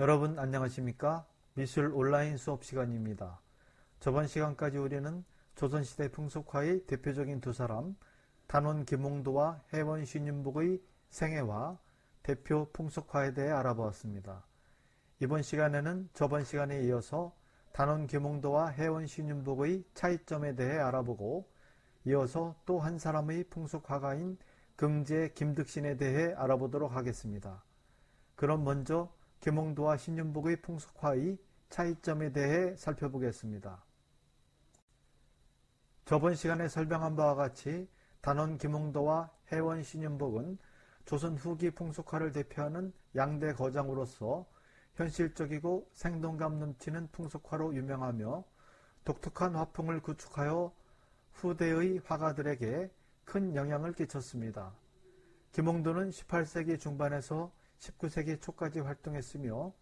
여러분 안녕하십니까? 미술 온라인 수업 시간입니다. 저번 시간까지 우리는 조선시대 풍속화의 대표적인 두 사람, 단원 김홍도와 해원 신윤복의 생애와 대표 풍속화에 대해 알아보았습니다. 이번 시간에는 저번 시간에 이어서 단원 김홍도와 해원 신윤복의 차이점에 대해 알아보고 이어서 또 한 사람의 풍속화가인 긍제 김득신에 대해 알아보도록 하겠습니다. 그럼 먼저 김홍도와 신윤복의 풍속화의 차이점에 대해 살펴보겠습니다. 저번 시간에 설명한 바와 같이 단원 김홍도와 해원 신윤복은 조선 후기 풍속화를 대표하는 양대 거장으로서 현실적이고 생동감 넘치는 풍속화로 유명하며 독특한 화풍을 구축하여 후대의 화가들에게 큰 영향을 끼쳤습니다. 김홍도는 18세기 중반에서 19세기 초까지 활동했으며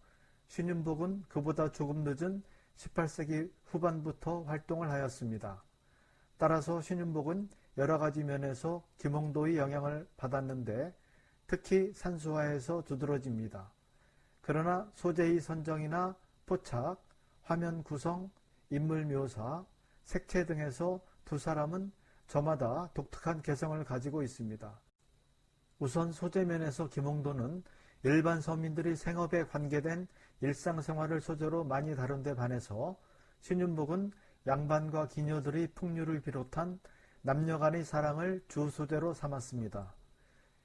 신윤복은 그보다 조금 늦은 18세기 후반부터 활동을 하였습니다. 따라서 신윤복은 여러 가지 면에서 김홍도의 영향을 받았는데 특히 산수화에서 두드러집니다. 그러나 소재의 선정이나 포착, 화면 구성, 인물 묘사, 색채 등에서 두 사람은 저마다 독특한 개성을 가지고 있습니다. 우선 소재면에서 김홍도는 일반 서민들이 생업에 관계된 일상생활을 소재로 많이 다룬 데 반해서 신윤복은 양반과 기녀들의 풍류를 비롯한 남녀 간의 사랑을 주 소재로 삼았습니다.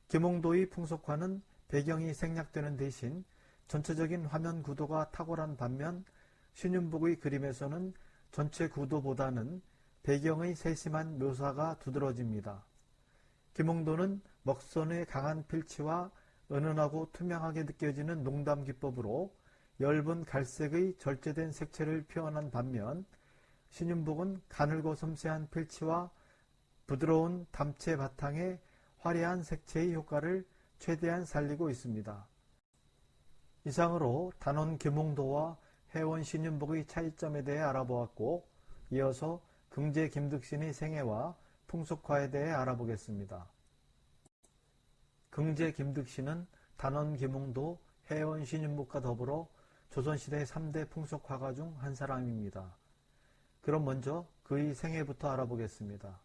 김홍도의 풍속화는 배경이 생략되는 대신 전체적인 화면 구도가 탁월한 반면 신윤복의 그림에서는 전체 구도보다는 배경의 세심한 묘사가 두드러집니다. 김홍도는 먹선의 강한 필치와 은은하고 투명하게 느껴지는 농담 기법으로 엷은 갈색의 절제된 색채를 표현한 반면 신윤복은 가늘고 섬세한 필치와 부드러운 담체 바탕에 화려한 색채의 효과를 최대한 살리고 있습니다. 이상으로 단원 김홍도와 해원 신윤복의 차이점에 대해 알아보았고 이어서 긍제 김득신의 생애와 풍속화에 대해 알아보겠습니다. 긍제 김득신은 단원 김홍도, 해원 신윤복과 더불어 조선시대 3대 풍속화가 중 한 사람입니다. 그럼 먼저 그의 생애부터 알아보겠습니다.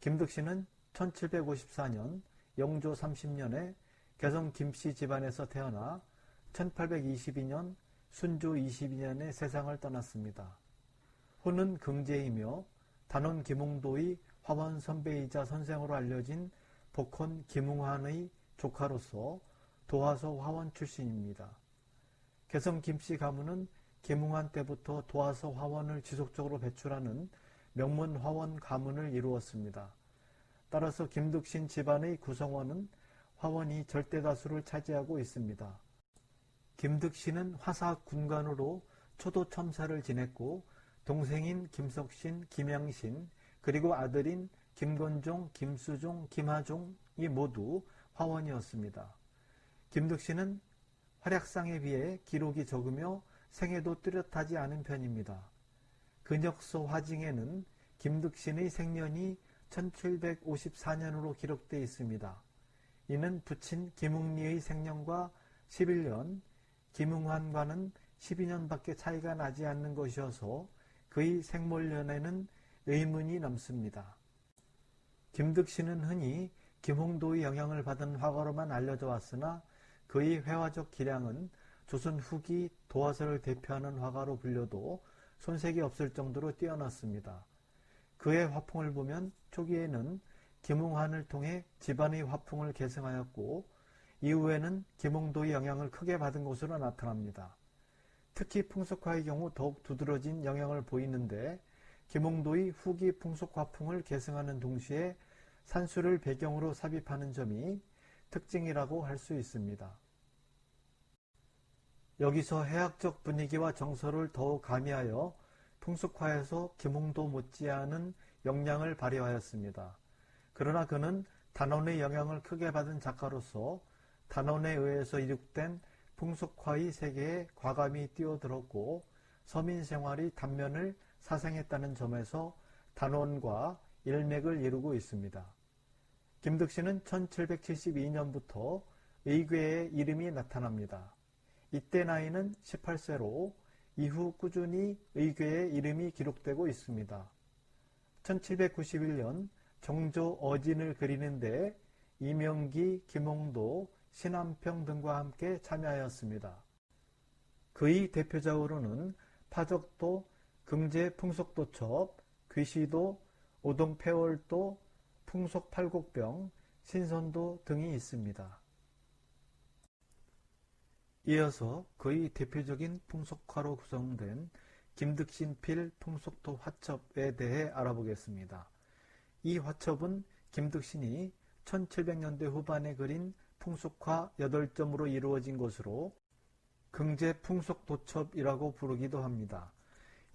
김득신은 1754년 영조 30년에 개성 김씨 집안에서 태어나 1822년 순조 22년에 세상을 떠났습니다. 후는 긍제이며 단원 김홍도의 화원 선배이자 선생으로 알려진 복헌 김웅환의 조카로서 도화서 화원 출신입니다. 개성 김씨 가문은 김웅환 때부터 도화서 화원을 지속적으로 배출하는 명문 화원 가문을 이루었습니다. 따라서 김득신 집안의 구성원은 화원이 절대다수를 차지하고 있습니다. 김득신은 화사 군관으로 초도 첨사를 지냈고 동생인 김석신, 김양신, 그리고 아들인 김건종, 김수종, 김하종이 모두 화원이었습니다. 김득신은 활약상에 비해 기록이 적으며 생애도 뚜렷하지 않은 편입니다. 근역소 화징에는 김득신의 생년이 1754년으로 기록되어 있습니다. 이는 부친 김웅리의 생년과 11년, 김웅환과는 12년밖에 차이가 나지 않는 것이어서 그의 생몰년에는 의문이 남습니다. 김득신은 흔히 김홍도의 영향을 받은 화가로만 알려져 왔으나 그의 회화적 기량은 조선 후기 도화서를 대표하는 화가로 불려도 손색이 없을 정도로 뛰어났습니다. 그의 화풍을 보면 초기에는 김웅환을 통해 집안의 화풍을 계승하였고 이후에는 김홍도의 영향을 크게 받은 것으로 나타납니다. 특히 풍속화의 경우 더욱 두드러진 영향을 보이는데 김홍도의 후기 풍속화풍을 계승하는 동시에 산수를 배경으로 삽입하는 점이 특징이라고 할 수 있습니다. 여기서 해학적 분위기와 정서를 더욱 가미하여 풍속화에서 김홍도 못지않은 역량을 발휘하였습니다. 그러나 그는 단원의 영향을 크게 받은 작가로서 단원에 의해서 이룩된 풍속화의 세계에 과감히 뛰어들었고 서민 생활의 단면을 사생했다는 점에서 단원과 일맥을 이루고 있습니다. 김득신은 1772년부터 의궤의 이름이 나타납니다. 이때 나이는 18세로 이후 꾸준히 의궤의 이름이 기록되고 있습니다. 1791년 정조 어진을 그리는데 이명기, 김홍도, 신암평 등과 함께 참여하였습니다. 그의 대표작으로는 파적도, 긍제풍속도첩, 귀시도, 오동패월도, 풍속팔곡병, 신선도 등이 있습니다. 이어서 그의 대표적인 풍속화로 구성된 김득신필 풍속도 화첩에 대해 알아보겠습니다. 이 화첩은 김득신이 1700년대 후반에 그린 풍속화 8점으로 이루어진 것으로 긍제 풍속도첩이라고 부르기도 합니다.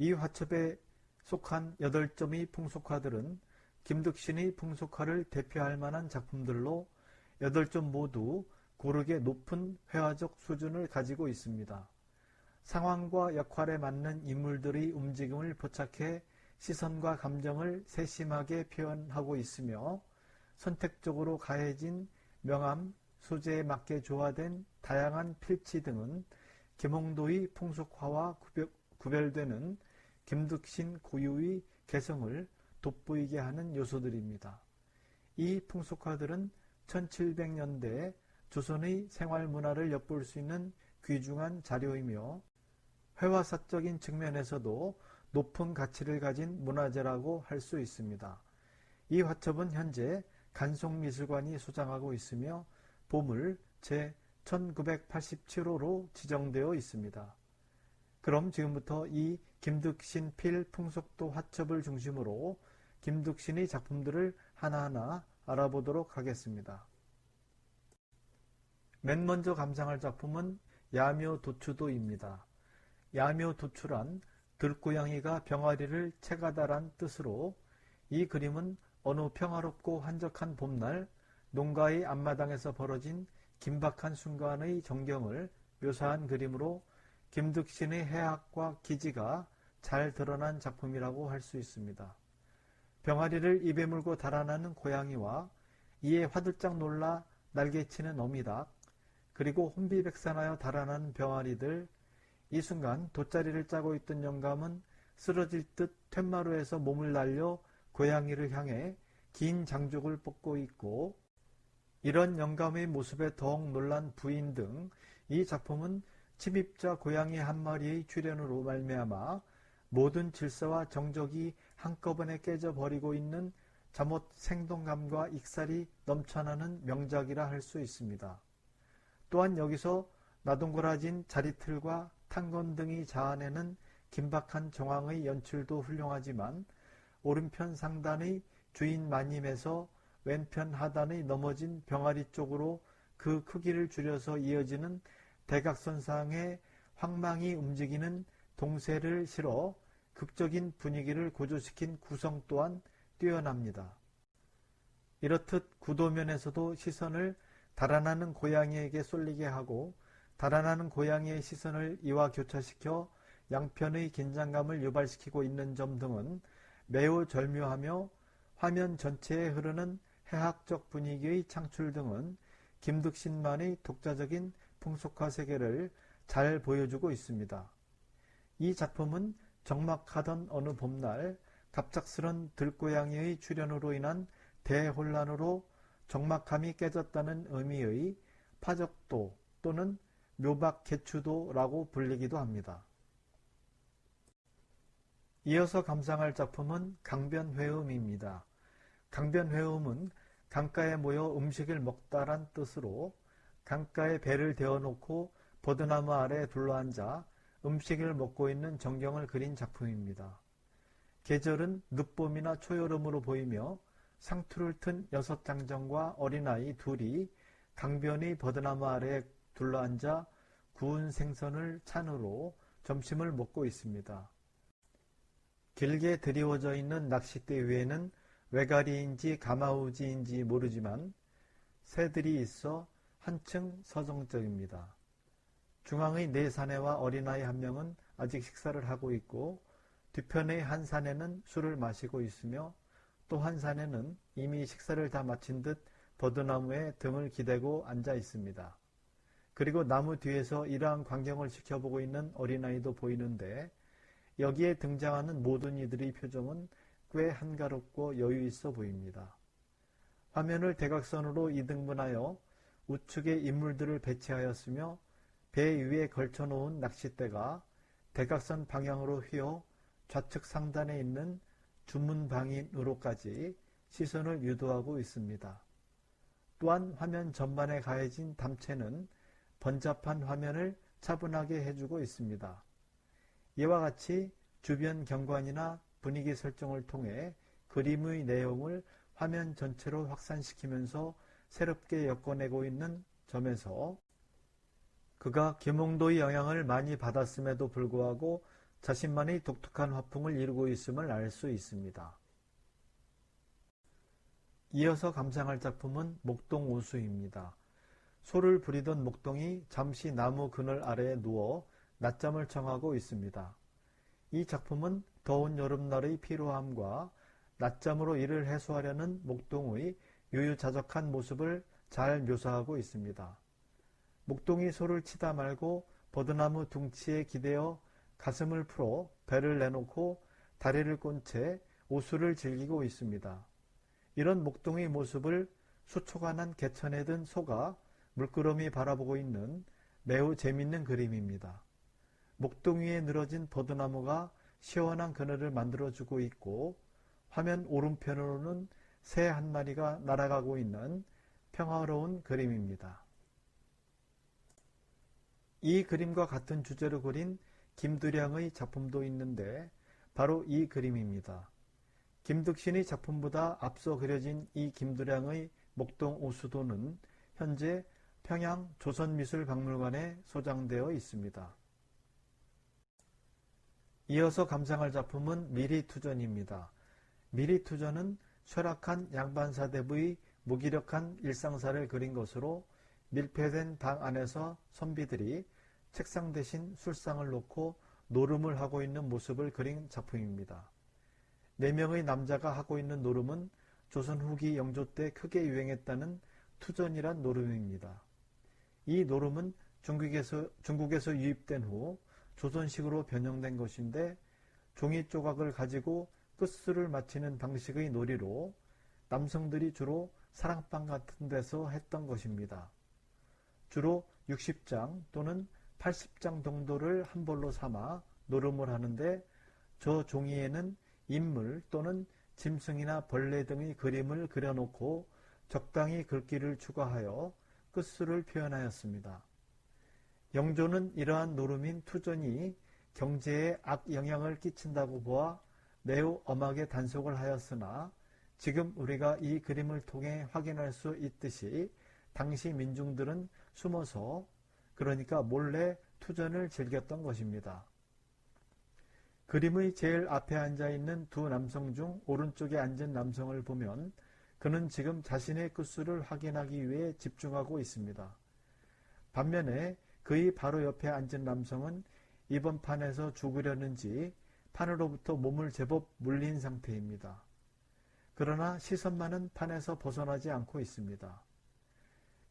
이 화첩에 속한 8점의 풍속화들은 김득신의 풍속화를 대표할 만한 작품들로 8점 모두 고르게 높은 회화적 수준을 가지고 있습니다. 상황과 역할에 맞는 인물들의 움직임을 포착해 시선과 감정을 세심하게 표현하고 있으며 선택적으로 가해진 명암, 소재에 맞게 조화된 다양한 필치 등은 김홍도의 풍속화와 구별되는 김득신 고유의 개성을 돋보이게 하는 요소들입니다. 이 풍속화들은 1700년대 조선의 생활 문화를 엿볼 수 있는 귀중한 자료이며 회화사적인 측면에서도 높은 가치를 가진 문화재라고 할 수 있습니다. 이 화첩은 현재 간송미술관이 소장하고 있으며 보물 제 1987호로 지정되어 있습니다. 그럼 지금부터 이 김득신 필 풍속도 화첩을 중심으로 김득신의 작품들을 하나하나 알아보도록 하겠습니다. 맨 먼저 감상할 작품은 야묘 도추도입니다. 야묘 도추란 들고양이가 병아리를 채가다란 뜻으로 이 그림은 어느 평화롭고 한적한 봄날 농가의 앞마당에서 벌어진 긴박한 순간의 정경을 묘사한 그림으로 김득신의 해학과 기지가 잘 드러난 작품이라고 할 수 있습니다. 병아리를 입에 물고 달아나는 고양이와 이에 화들짝 놀라 날개치는 어미닭, 그리고 혼비백산하여 달아난 병아리들, 이 순간 돗자리를 짜고 있던 영감은 쓰러질 듯 툇마루에서 몸을 날려 고양이를 향해 긴 장족을 뽑고 있고 이런 영감의 모습에 더욱 놀란 부인 등 이 작품은 침입자 고양이 한 마리의 출현으로 말미암아 모든 질서와 정적이 한꺼번에 깨져버리고 있는 잠옷 생동감과 익살이 넘쳐나는 명작이라 할 수 있습니다. 또한 여기서 나동그라진 자리틀과 탄건 등이 자아내는 긴박한 정황의 연출도 훌륭하지만 오른편 상단의 주인 마님에서 왼편 하단의 넘어진 병아리 쪽으로 그 크기를 줄여서 이어지는 대각선상의 황망이 움직이는 동세를 실어 극적인 분위기를 고조시킨 구성 또한 뛰어납니다. 이렇듯 구도면에서도 시선을 달아나는 고양이에게 쏠리게 하고 달아나는 고양이의 시선을 이와 교차시켜 양편의 긴장감을 유발시키고 있는 점 등은 매우 절묘하며 화면 전체에 흐르는 해학적 분위기의 창출 등은 김득신만의 독자적인 풍속화 세계를 잘 보여주고 있습니다. 이 작품은 적막하던 어느 봄날 갑작스런 들고양이의 출현으로 인한 대혼란으로 적막함이 깨졌다는 의미의 파적도 또는 묘박개추도라고 불리기도 합니다. 이어서 감상할 작품은 강변회음입니다. 강변회음은 강가에 모여 음식을 먹다란 뜻으로 강가에 배를 대어놓고 버드나무 아래 둘러앉아 음식을 먹고 있는 전경을 그린 작품입니다. 계절은 늦봄이나 초여름으로 보이며 상투를 튼 여섯 장정과 어린아이 둘이 강변의 버드나무 아래 둘러앉아 구운 생선을 찬으로 점심을 먹고 있습니다. 길게 드리워져 있는 낚싯대 위에는 외가리인지 가마우지인지 모르지만 새들이 있어 한층 서정적입니다. 중앙의 네 사내와 어린아이 한 명은 아직 식사를 하고 있고 뒤편의 한 사내는 술을 마시고 있으며 또 한 사내는 이미 식사를 다 마친 듯 버드나무에 등을 기대고 앉아 있습니다. 그리고 나무 뒤에서 이러한 광경을 지켜보고 있는 어린아이도 보이는데 여기에 등장하는 모든 이들의 표정은 꽤 한가롭고 여유 있어 보입니다. 화면을 대각선으로 이등분하여 우측에 인물들을 배치하였으며 배 위에 걸쳐놓은 낚싯대가 대각선 방향으로 휘어 좌측 상단에 있는 주문방인으로까지 시선을 유도하고 있습니다. 또한 화면 전반에 가해진 담채는 번잡한 화면을 차분하게 해주고 있습니다. 이와 같이 주변 경관이나 분위기 설정을 통해 그림의 내용을 화면 전체로 확산시키면서 새롭게 엮어내고 있는 점에서 그가 김홍도의 영향을 많이 받았음에도 불구하고 자신만의 독특한 화풍을 이루고 있음을 알 수 있습니다. 이어서 감상할 작품은 목동 오수입니다. 소를 부리던 목동이 잠시 나무 그늘 아래에 누워 낮잠을 청하고 있습니다. 이 작품은 더운 여름날의 피로함과 낮잠으로 이를 해소하려는 목동의 유유자적한 모습을 잘 묘사하고 있습니다. 목동이 소를 치다 말고 버드나무 둥치에 기대어 가슴을 풀어 배를 내놓고 다리를 꼰 채 오수를 즐기고 있습니다. 이런 목동의 모습을 수초간한 개천에 든 소가 물끄러미 바라보고 있는 매우 재밌는 그림입니다. 목동 위에 늘어진 버드나무가 시원한 그늘을 만들어주고 있고 화면 오른편으로는 새 한 마리가 날아가고 있는 평화로운 그림입니다. 이 그림과 같은 주제로 그린 김두량의 작품도 있는데 바로 이 그림입니다. 김득신의 작품보다 앞서 그려진 이 김두량의 목동 오수도는 현재 평양 조선미술박물관에 소장되어 있습니다. 이어서 감상할 작품은 미리투전입니다. 미리투전은 쇠락한 양반사대부의 무기력한 일상사를 그린 것으로 밀폐된 방 안에서 선비들이 책상 대신 술상을 놓고 노름을 하고 있는 모습을 그린 작품입니다. 네 명의 남자가 하고 있는 노름은 조선 후기 영조 때 크게 유행했다는 투전이란 노름입니다. 이 노름은 중국에서, 중국에서 유입된 후 조선식으로 변형된 것인데 종이 조각을 가지고 끝술을 맞히는 방식의 놀이로 남성들이 주로 사랑방 같은 데서 했던 것입니다. 주로 60장 또는 80장 정도를 한 벌로 삼아 노름을 하는데 저 종이에는 인물 또는 짐승이나 벌레 등의 그림을 그려놓고 적당히 글귀를 추가하여 끝수를 표현하였습니다. 영조는 이러한 노름인 투전이 경제에 악 영향을 끼친다고 보아 매우 엄하게 단속을 하였으나 지금 우리가 이 그림을 통해 확인할 수 있듯이 당시 민중들은 숨어서 그러니까 몰래 투전을 즐겼던 것입니다. 그림의 제일 앞에 앉아 있는 두 남성 중 오른쪽에 앉은 남성을 보면 그는 지금 자신의 끝수를 확인하기 위해 집중하고 있습니다. 반면에 그의 바로 옆에 앉은 남성은 이번 판에서 죽으려는지 판으로부터 몸을 제법 물린 상태입니다. 그러나 시선만은 판에서 벗어나지 않고 있습니다.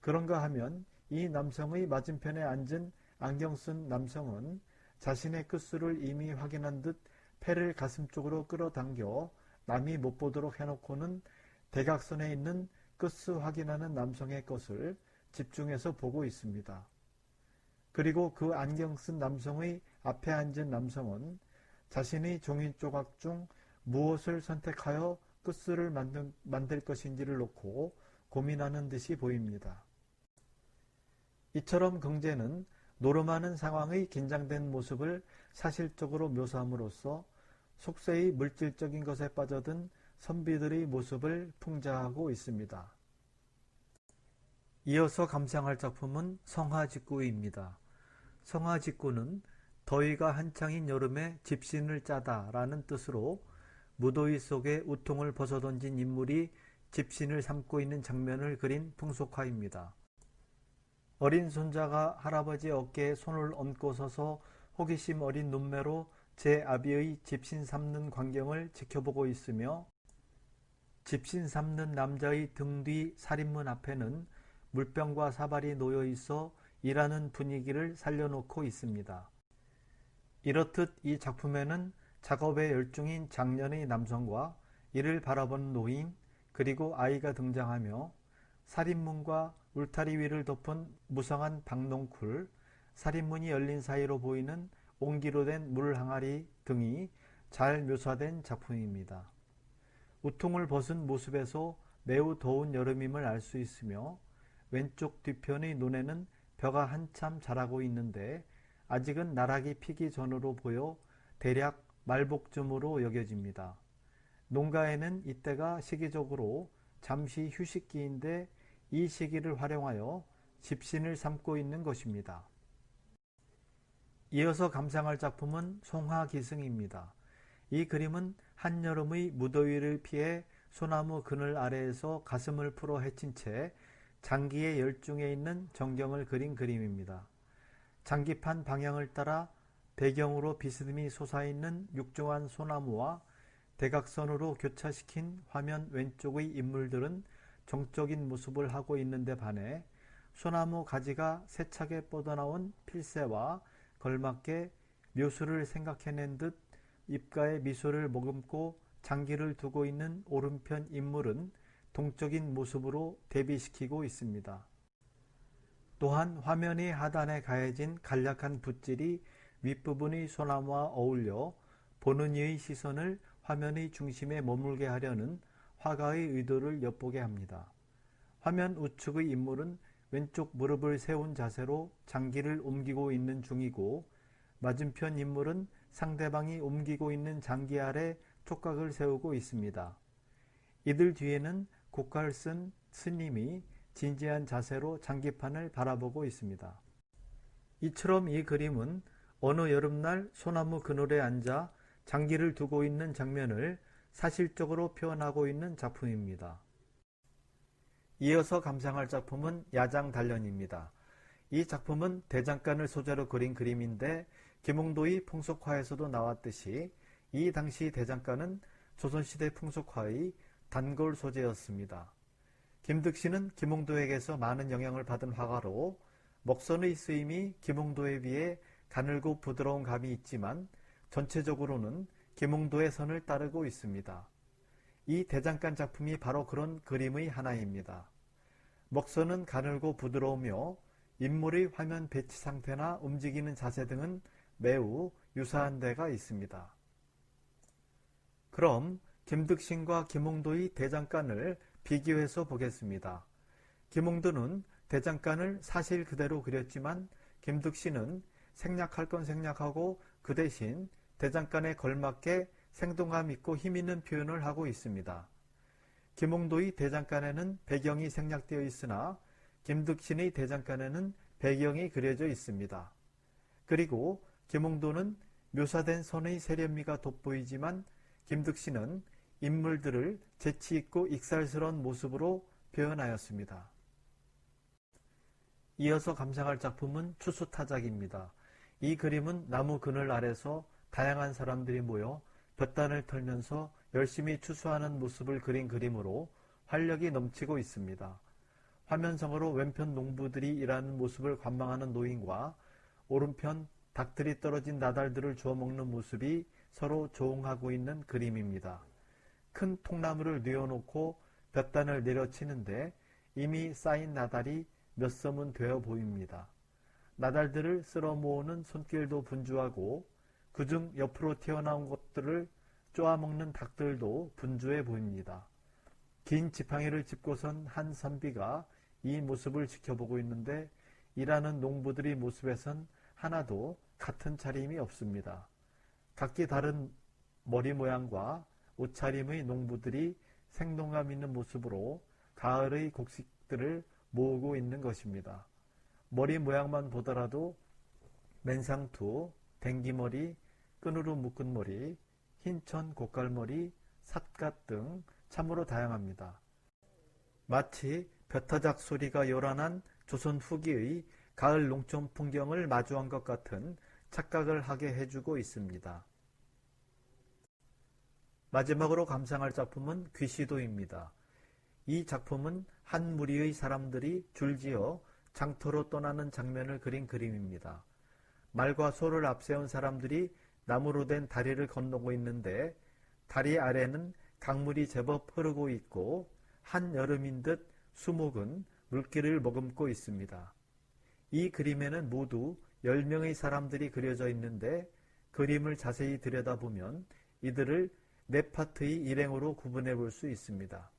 그런가 하면 이 남성의 맞은편에 앉은 안경 쓴 남성은 자신의 끝수를 이미 확인한 듯 패를 가슴 쪽으로 끌어당겨 남이 못 보도록 해놓고는 대각선에 있는 끝수 확인하는 남성의 것을 집중해서 보고 있습니다. 그리고 그 안경 쓴 남성의 앞에 앉은 남성은 자신의 종이 조각 중 무엇을 선택하여 끝수를 만들, 만들 것인지를 놓고 고민하는 듯이 보입니다. 이처럼 경제는 노름하는 상황의 긴장된 모습을 사실적으로 묘사함으로써 속세의 물질적인 것에 빠져든 선비들의 모습을 풍자하고 있습니다. 이어서 감상할 작품은 성화직구입니다. 성화직구는 더위가 한창인 여름에 집신을 짜다 라는 뜻으로 무더위 속에 우통을 벗어던진 인물이 집신을 삼고 있는 장면을 그린 풍속화입니다. 어린 손자가 할아버지 어깨에 손을 얹고 서서 호기심 어린 눈매로 제 아비의 집신 삼는 광경을 지켜보고 있으며 집신 삼는 남자의 등 뒤 살인문 앞에는 물병과 사발이 놓여 있어 일하는 분위기를 살려놓고 있습니다. 이렇듯 이 작품에는 작업에 열중인 장년의 남성과 이를 바라보는 노인 그리고 아이가 등장하며 살인문과 울타리 위를 덮은 무성한 박농쿨, 살인문이 열린 사이로 보이는 옹기로 된 물항아리 등이 잘 묘사된 작품입니다. 우통을 벗은 모습에서 매우 더운 여름임을 알 수 있으며 왼쪽 뒤편의 눈에는 벼가 한참 자라고 있는데 아직은 나락이 피기 전으로 보여 대략 말복쯤으로 여겨집니다. 농가에는 이때가 시기적으로 잠시 휴식기인데 이 시기를 활용하여 집신을 삼고 있는 것입니다. 이어서 감상할 작품은 송화기승입니다. 이 그림은 한여름의 무더위를 피해 소나무 그늘 아래에서 가슴을 풀어 헤친 채 장기의 열중에 있는 정경을 그린 그림입니다. 장기판 방향을 따라 배경으로 비스듬히 솟아있는 육중한 소나무와 대각선으로 교차시킨 화면 왼쪽의 인물들은 정적인 모습을 하고 있는데 반해 소나무 가지가 세차게 뻗어나온 필새와 걸맞게 묘수를 생각해낸 듯 입가에 미소를 머금고 장기를 두고 있는 오른편 인물은 동적인 모습으로 대비시키고 있습니다. 또한 화면의 하단에 가해진 간략한 붓질이 윗부분의 소나무와 어울려 보는 이의 시선을 화면의 중심에 머물게 하려는 화가의 의도를 엿보게 합니다. 화면 우측의 인물은 왼쪽 무릎을 세운 자세로 장기를 옮기고 있는 중이고 맞은편 인물은 상대방이 옮기고 있는 장기 아래 촉각을 세우고 있습니다. 이들 뒤에는 곡갈 쓴 스님이 진지한 자세로 장기판을 바라보고 있습니다. 이처럼 이 그림은 어느 여름날 소나무 그늘에 앉아 장기를 두고 있는 장면을 사실적으로 표현하고 있는 작품입니다. 이어서 감상할 작품은 야장 단련입니다. 이 작품은 대장간을 소재로 그린 그림인데 김홍도의 풍속화에서도 나왔듯이 이 당시 대장간은 조선시대 풍속화의 단골 소재였습니다. 김득신은 김홍도에게서 많은 영향을 받은 화가로 먹선의 쓰임이 김홍도에 비해 가늘고 부드러운 감이 있지만 전체적으로는 김홍도의 선을 따르고 있습니다. 이 대장간 작품이 바로 그런 그림의 하나입니다. 먹선은 가늘고 부드러우며 인물의 화면 배치 상태나 움직이는 자세 등은 매우 유사한 데가 있습니다. 그럼 김득신과 김홍도의 대장간을 비교해서 보겠습니다. 김홍도는 대장간을 사실 그대로 그렸지만 김득신은 생략할 건 생략하고 그 대신 대장간에 걸맞게 생동감 있고 힘있는 표현을 하고 있습니다. 김홍도의 대장간에는 배경이 생략되어 있으나 김득신의 대장간에는 배경이 그려져 있습니다. 그리고 김홍도는 묘사된 선의 세련미가 돋보이지만 김득신은 인물들을 재치있고 익살스러운 모습으로 표현하였습니다. 이어서 감상할 작품은 추수타작입니다. 이 그림은 나무 그늘 아래서 다양한 사람들이 모여 볕단을 털면서 열심히 추수하는 모습을 그린 그림으로 활력이 넘치고 있습니다. 화면상으로 왼편 농부들이 일하는 모습을 관망하는 노인과 오른편 닭들이 떨어진 나달들을 주워 먹는 모습이 서로 조응하고 있는 그림입니다. 큰 통나무를 뉘어놓고 볕단을 내려치는데 이미 쌓인 나달이 몇 섬은 되어 보입니다. 나달들을 쓸어 모으는 손길도 분주하고 그중 옆으로 튀어나온 것들을 쪼아먹는 닭들도 분주해 보입니다. 긴 지팡이를 짚고선 한 선비가 이 모습을 지켜보고 있는데 일하는 농부들의 모습에선 하나도 같은 차림이 없습니다. 각기 다른 머리 모양과 옷차림의 농부들이 생동감 있는 모습으로 가을의 곡식들을 모으고 있는 것입니다. 머리 모양만 보더라도 맨상투, 댕기머리, 끈으로 묶은 머리, 흰천 고깔머리, 삿갓 등 참으로 다양합니다. 마치 벼타작 소리가 요란한 조선 후기의 가을 농촌 풍경을 마주한 것 같은 착각을 하게 해주고 있습니다. 마지막으로 감상할 작품은 귀시도입니다. 이 작품은 한 무리의 사람들이 줄지어 장터로 떠나는 장면을 그린 그림입니다. 말과 소를 앞세운 사람들이 나무로 된 다리를 건너고 있는데 다리 아래는 강물이 제법 흐르고 있고 한여름인 듯 수목은 물기를 머금고 있습니다. 이 그림에는 모두 10명의 사람들이 그려져 있는데 그림을 자세히 들여다보면 이들을 네 파트의 일행으로 구분해 볼 수 있습니다.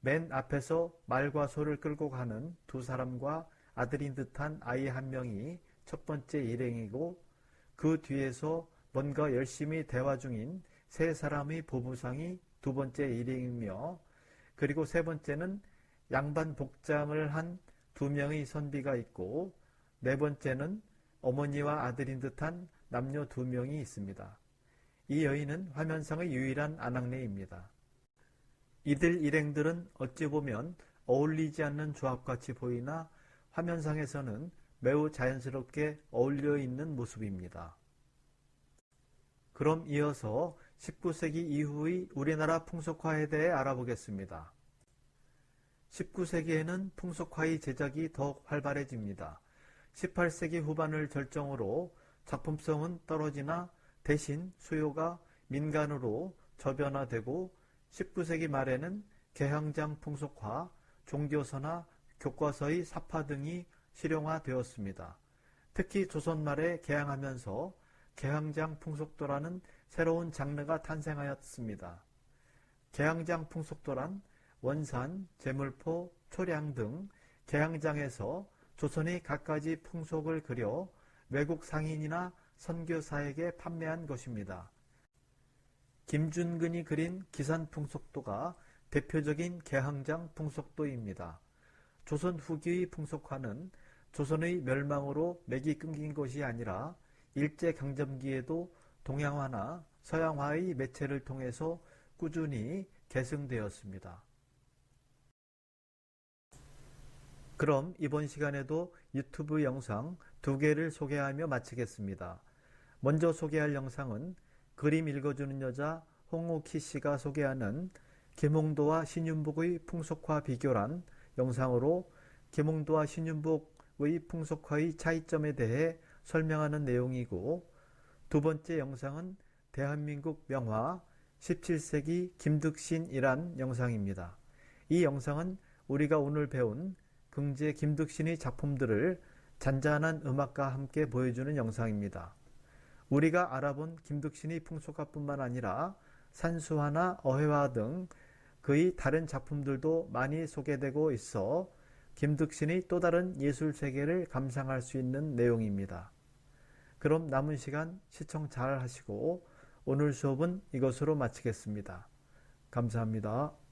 맨 앞에서 말과 소를 끌고 가는 두 사람과 아들인 듯한 아이 한 명이 첫 번째 일행이고 그 뒤에서 뭔가 열심히 대화 중인 세 사람의 보부상이 두 번째 일행이며 그리고 세 번째는 양반 복장을 한 두 명의 선비가 있고 네 번째는 어머니와 아들인 듯한 남녀 두 명이 있습니다. 이 여인은 화면상의 유일한 아낙네입니다. 이들 일행들은 어찌 보면 어울리지 않는 조합같이 보이나 화면상에서는 매우 자연스럽게 어울려 있는 모습입니다. 그럼 이어서 19세기 이후의 우리나라 풍속화에 대해 알아보겠습니다. 19세기에는 풍속화의 제작이 더욱 활발해집니다. 18세기 후반을 절정으로 작품성은 떨어지나 대신 수요가 민간으로 저변화되고 19세기 말에는 개항장 풍속화, 종교서나 교과서의 사파 등이 실용화되었습니다. 특히 조선 말에 개항하면서 개항장 풍속도라는 새로운 장르가 탄생하였습니다. 개항장 풍속도란 원산, 제물포, 초량 등 개항장에서 조선의 갖가지 풍속을 그려 외국 상인이나 선교사에게 판매한 것입니다. 김준근이 그린 기산 풍속도가 대표적인 개항장 풍속도입니다. 조선 후기의 풍속화는 조선의 멸망으로 맥이 끊긴 것이 아니라 일제 강점기에도 동양화나 서양화의 매체를 통해서 꾸준히 계승되었습니다. 그럼 이번 시간에도 유튜브 영상 두 개를 소개하며 마치겠습니다. 먼저 소개할 영상은 그림 읽어주는 여자 홍옥희 씨가 소개하는 계몽도와 신윤복의 풍속화 비교란 영상으로 계몽도와 신윤복의 풍속화의 차이점에 대해 설명하는 내용이고 두 번째 영상은 대한민국 명화 17세기 김득신이란 영상입니다. 이 영상은 우리가 오늘 배운 긍제 김득신의 작품들을 잔잔한 음악과 함께 보여주는 영상입니다. 우리가 알아본 김득신의 풍속화뿐만 아니라 산수화나 어회화 등 그의 다른 작품들도 많이 소개되고 있어 김득신의 또 다른 예술 세계를 감상할 수 있는 내용입니다. 그럼 남은 시간 시청 잘 하시고 오늘 수업은 이것으로 마치겠습니다. 감사합니다.